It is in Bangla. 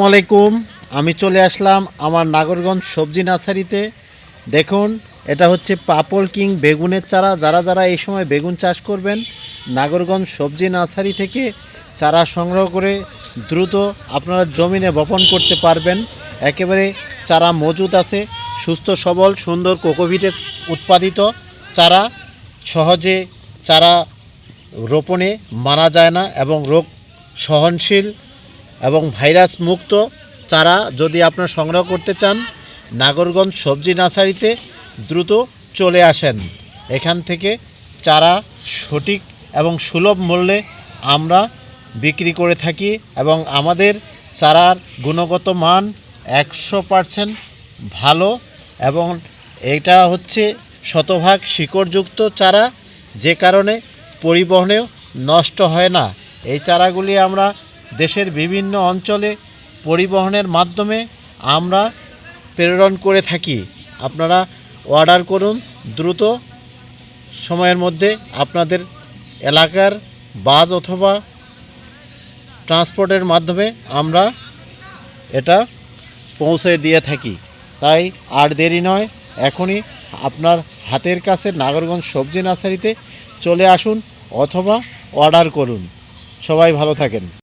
আসসালামু আলাইকুম। আমি চলে আসলাম আমার নাগরগঞ্জ সবজি নার্সারিতে। দেখুন, এটা হচ্ছে পাপল কিং বেগুনের চারা। যারা যারা এই সময় বেগুন চাষ করবেন, নাগরগঞ্জ সবজি নার্সারি থেকে চারা সংগ্রহ করে দ্রুত আপনারা জমিনে বপন করতে পারবেন। একেবারে চারা মজুদ আছে, সুস্থ, সবল, সুন্দর কোকোভিটে উৎপাদিত চারা। সহজে চারা রোপণে মারা যায় না এবং রোগ সহনশীল এবং ভাইরাস মুক্ত চারা যদি আপনারা সংগ্রহ করতে চান, নাগরগঞ্জ সবজি নার্সারিতে দ্রুত চলে আসেন। এখান থেকে চারা সঠিক এবং সুলভ মূল্যে আমরা বিক্রি করে থাকি এবং আমাদের চারার গুণগত মান একশো পারসেন্ট ভালো এবং এটা হচ্ছে শতভাগ শিকড়যুক্ত চারা, যে কারণে পরিবহনেও নষ্ট হয় না। এই চারাগুলি আমরা দেশের বিভিন্ন অঞ্চলে পরিবহনের মাধ্যমে আমরা প্রেরণ করে থাকি। আপনারা অর্ডার করুন, দ্রুত সময়ের মধ্যে আপনাদের এলাকার বাস অথবা ট্রান্সপোর্টের মাধ্যমে আমরা এটা পৌঁছে দিয়ে থাকি। তাই আর দেরি নয়, এখনই আপনার হাতের কাছে নাগরগঞ্জ সবজি নার্সারিতে চলে আসুন অথবা অর্ডার করুন। সবাই ভালো থাকেন।